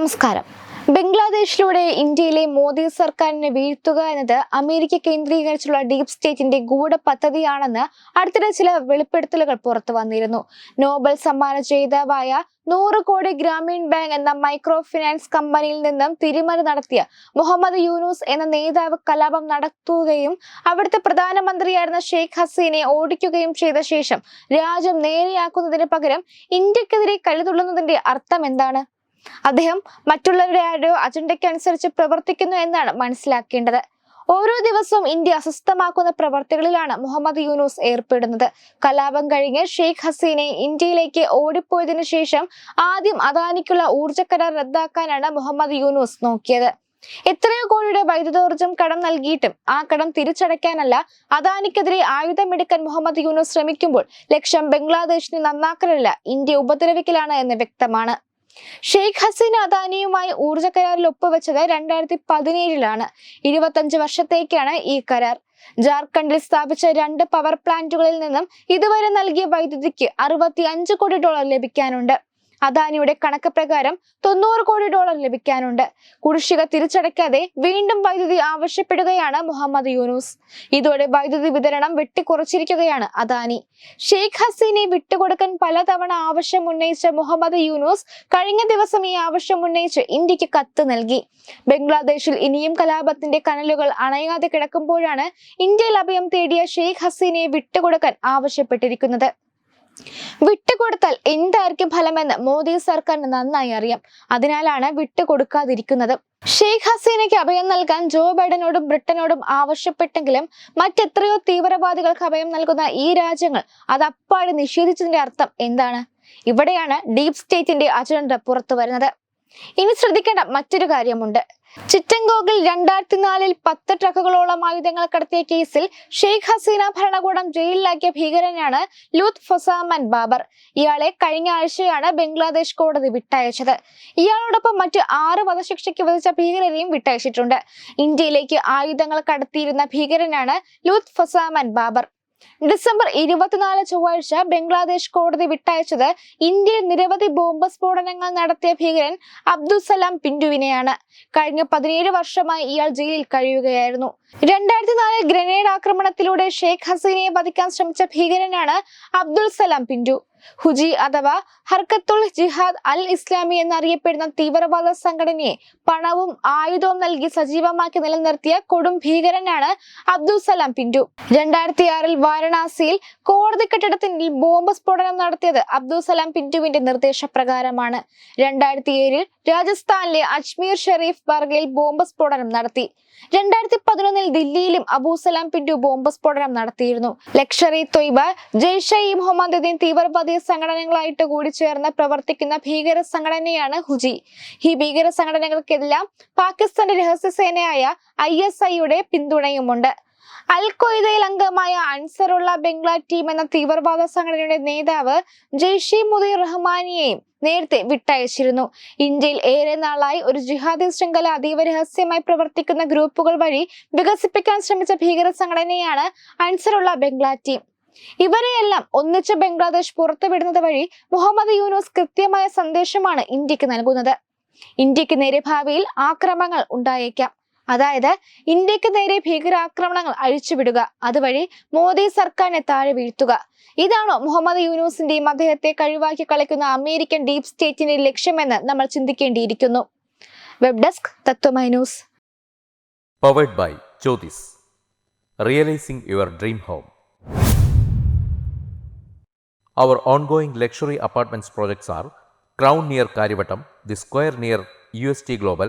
നമസ്കാരം. ബംഗ്ലാദേശിലൂടെ ഇന്ത്യയിലെ മോദി സർക്കാരിനെ വീഴ്ത്തുക എന്നത് അമേരിക്ക കേന്ദ്രീകരിച്ചുള്ള ഡീപ് സ്റ്റേറ്റിന്റെ ഗൂഢ പദ്ധതിയാണെന്ന് അടുത്തിടെ ചില വെളിപ്പെടുത്തലുകൾ പുറത്തു വന്നിരുന്നു. നോബൽ സമ്മാന ജേതാവായ നൂറ് കോടി ഗ്രാമീൺ ബാങ്ക് എന്ന മൈക്രോ ഫിനാൻസ് കമ്പനിയിൽ നിന്നും തിരിമറി നടത്തിയ മുഹമ്മദ് യൂനൂസ് എന്ന നേതാവ് കലാപം നടത്തുകയും അവിടുത്തെ പ്രധാനമന്ത്രിയായിരുന്ന ഷെയ്ഖ് ഹസീനെ ഓടിക്കുകയും ചെയ്ത ശേഷം രാജ്യം നേരെയാക്കുന്നതിന് പകരം ഇന്ത്യക്കെതിരെ കഴുതുള്ളുന്നതിന്റെ അർത്ഥം എന്താണ്? അദ്ദേഹം മറ്റുള്ളവരുടെ ആരോ അജണ്ടയ്ക്ക് അനുസരിച്ച് പ്രവർത്തിക്കുന്നു എന്നാണ് മനസ്സിലാക്കേണ്ടത്. ഓരോ ദിവസവും ഇന്ത്യ അസ്വസ്ഥമാക്കുന്ന പ്രവർത്തികളിലാണ് മുഹമ്മദ് യൂനൂസ് ഏർപ്പെടുന്നത്. കലാപം കഴിഞ്ഞ് ഷെയ്ഖ് ഹസീനെ ഇന്ത്യയിലേക്ക് ഓടിപ്പോയതിനു ശേഷം ആദ്യം അദാനിക്കുള്ള ഊർജ കരാർ റദ്ദാക്കാനാണ് മുഹമ്മദ് യൂനൂസ് നോക്കിയത്. എത്രയോ കോടിയുടെ വൈദ്യുതോർജം കടം നൽകിയിട്ടും ആ കടം തിരിച്ചടയ്ക്കാനല്ല അദാനിക്കെതിരെ ആയുധമെടുക്കാൻ മുഹമ്മദ് യൂനൂസ് ശ്രമിക്കുമ്പോൾ ലക്ഷ്യം ബംഗ്ലാദേശിനെ നന്നാക്കലല്ല ഇന്ത്യ ഉപദ്രവിക്കലാണ് എന്ന് വ്യക്തമാണ്. ഷെയ്ഖ് ഹസീന അദാനിയുമായി ഊർജ കരാറിൽ ഒപ്പുവെച്ചത് രണ്ടായിരത്തി പതിനേഴിലാണ് ഇരുപത്തഞ്ച് വർഷത്തേക്കാണ് ഈ കരാർ. ജാർഖണ്ഡിൽ സ്ഥാപിച്ച രണ്ട് പവർ പ്ലാന്റുകളിൽ നിന്നും ഇതുവരെ നൽകിയ വൈദ്യുതിക്ക് അറുപത്തി അഞ്ച് കോടി ഡോളർ ലഭിക്കാനുണ്ട്. അദാനിയുടെ കണക്ക് പ്രകാരം തൊണ്ണൂറ് കോടി ഡോളർ ലഭിക്കാനുണ്ട്. കുടിശ്ശിക തിരിച്ചടയ്ക്കാതെ വീണ്ടും വൈദ്യുതി ആവശ്യപ്പെടുകയാണ് മുഹമ്മദ് യൂനൂസ്. ഇതോടെ വൈദ്യുതി വിതരണം വെട്ടിക്കുറച്ചിരിക്കുകയാണ് അദാനി. ഷെയ്ഖ് ഹസീനെ വിട്ടുകൊടുക്കാൻ പലതവണ ആവശ്യം ഉന്നയിച്ച മുഹമ്മദ് യൂനൂസ് കഴിഞ്ഞ ദിവസം ഈ ആവശ്യം ഉന്നയിച്ച് ഇന്ത്യയ്ക്ക് കത്ത് നൽകി. ബംഗ്ലാദേശിൽ ഇനിയും കലാപത്തിന്റെ കനലുകൾ അണയാതെ കിടക്കുമ്പോഴാണ് ഇന്ത്യയിൽ അഭയം തേടിയ ഷെയ്ഖ് ഹസീനെ വിട്ടുകൊടുക്കാൻ ആവശ്യപ്പെട്ടിരിക്കുന്നത്. വിട്ടുകൊടുത്താൽ എന്തായിരിക്കും ഫലമെന്ന് മോദി സർക്കാരിന് നന്നായി അറിയാം. അതിനാലാണ് വിട്ടുകൊടുക്കാതിരിക്കുന്നത്. ഷെയ്ഖ് ഹസീനയ്ക്ക് അഭയം നൽകാൻ ജോ ബൈഡനോടും ബ്രിട്ടനോടും ആവശ്യപ്പെട്ടെങ്കിലും മറ്റെത്രയോ തീവ്രവാദികൾക്ക് അഭയം നൽകുന്ന ഈ രാജ്യങ്ങൾ അത് അപ്പാടി നിഷേധിച്ചതിന്റെ അർത്ഥം എന്താണ്? ഇവിടെയാണ് ഡീപ് സ്റ്റേറ്റിന്റെ അജണ്ട പുറത്തു വരുന്നത്. ഇനി ശ്രദ്ധിക്കേണ്ട മറ്റൊരു കാര്യമുണ്ട്. ചിറ്റങ്കോഗിൽ രണ്ടായിരത്തി നാലിൽ പത്ത് ട്രക്കുകളോളം ആയുധങ്ങൾ കടത്തിയ കേസിൽ ഷെയ്ഖ് ഹസീന ഭരണകൂടം ജയിലിലാക്കിയ ഭീകരനാണ് ലൂത്ത് ഫൊസാമൻ ബാബർ. ഇയാളെ കഴിഞ്ഞ ആഴ്ചയാണ് ബംഗ്ലാദേശ് കോടതി വിട്ടയച്ചത്. ഇയാളോടൊപ്പം മറ്റ് ആറ് വധശിക്ഷയ്ക്ക് വധിച്ച ഭീകരരെയും വിട്ടയച്ചിട്ടുണ്ട്. ഇന്ത്യയിലേക്ക് ആയുധങ്ങൾ കടത്തിയിരുന്ന ഭീകരനാണ് ലൂത്ത് ഫൊസാമൻ ബാബർ. ഡിസംബർ ഇരുപത്തിനാല് ചൊവ്വാഴ്ച ബംഗ്ലാദേശ് കോടതി വിട്ടയച്ചത് ഇന്ത്യയിൽ നിരവധി ബോംബ് സ്ഫോടനങ്ങൾ നടത്തിയ ഭീകരൻ അബ്ദുൽ സലാം പിന്റുവിനെയാണ് കഴിഞ്ഞ പതിനേഴ് വർഷമായി ഇയാൾ ജയിലിൽ കഴിയുകയായിരുന്നു. രണ്ടായിരത്തി നാലിൽ ഗ്രനേഡ് ആക്രമണത്തിലൂടെ ഷെയ്ഖ് ഹസീനയെ വധിക്കാൻ ശ്രമിച്ച ഭീകരനാണ് അബ്ദുൽ സലാം പിന്റു ഹുജി അഥവാ ഹർക്കത്തുൽ ജിഹാദ് അൽ ഇസ്ലാമി എന്നറിയപ്പെടുന്ന തീവ്രവാദ സംഘടനയെ പണവും ആയുധവും നൽകി സജീവമാക്കി നിലനിർത്തിയ കൊടും ഭീകരനാണ് അബ്ദുൽ സലാം പിന്റു രണ്ടായിരത്തി ആറിൽ വാരണാസിയിൽ കോടതി കെട്ടിടത്തിൽ ബോംബ് സ്ഫോടനം നടത്തിയത് അബ്ദുൽ സലാം പിന്റുവിന്റെ നിർദ്ദേശപ്രകാരമാണ്. രണ്ടായിരത്തി ഏഴിൽ രാജസ്ഥാനിലെ അജ്മീർ ഷെരീഫ് ബർഗയിൽ ബോംബ് സ്ഫോടനം നടത്തി. രണ്ടായിരത്തി പതിനൊന്നിൽ ദില്ലിയിലും അബൂസലാം പിന്റു ബോംബ് സ്ഫോടനം നടത്തിയിരുന്നു. ലക്ഷറി തൊയ്ബ ജെയ്ഷെ ഇ മുഹമ്മദ് ദീൻ തീവ്രവാദി സംഘടനകളായിട്ട് കൂടി ചേർന്ന് പ്രവർത്തിക്കുന്ന ഭീകര സംഘടനയാണ് ഹുജി. ഈ ഭീകര സംഘടനകൾക്കെല്ലാം പാകിസ്ഥാന്റെ രഹസ്യസേനയായ ഐ എസ് ഐയുടെ പിന്തുണയുമുണ്ട്. അൽ ഖ്വയ്ദയിൽ അംഗമായ അൻസറുള്ള ബംഗ്ലാ ടീം എന്ന തീവ്രവാദ സംഘടനയുടെ നേതാവ് ജെയ്ഷെ മുദീർ റഹ്മാനിയെയും നേരത്തെ വിട്ടയച്ചിരുന്നു. ഇന്ത്യയിൽ ഏറെ നാളായി ഒരു ജിഹാദി ശൃംഖല അതീവ രഹസ്യമായി പ്രവർത്തിക്കുന്ന ഗ്രൂപ്പുകൾ വഴി വികസിപ്പിക്കാൻ ശ്രമിച്ച ഭീകര സംഘടനയാണ് അൻസറുള്ള ബംഗ്ലാ ടീം ഇവരെയെല്ലാം ഒന്നിച്ച് ബംഗ്ലാദേശ് പുറത്തുവിടുന്നത് വഴി മുഹമ്മദ് യൂനൂസ് കൃത്യമായ സന്ദേശമാണ് ഇന്ത്യയ്ക്ക് നൽകുന്നത്. ഇന്ത്യയ്ക്ക് നേരെ ഭാവിയിൽ ആക്രമങ്ങൾ ഉണ്ടായേക്കാം. അതായത് ഇന്ത്യയ്ക്ക് നേരെ ഭീകരാക്രമണങ്ങൾ അഴിച്ചുവിടുക അതുവഴി മോദി സർക്കാരിനെ താഴെ വീഴ്ത്തുക. ഇതാണോ മുഹമ്മദ് യൂനൂസിന്റെയും അദ്ദേഹത്തെ കഴിവാക്കി കളിക്കുന്ന അമേരിക്കൻ ഡീപ് സ്റ്റേറ്റിന്റെ ലക്ഷ്യമെന്ന് നമ്മൾ ചിന്തിക്കേണ്ടിയിരിക്കുന്നു. Web desk Tatwamayi news. Powered by Jyothis realising your dream home our ongoing luxury apartments projects are crown near Karyavattom the square near U S T global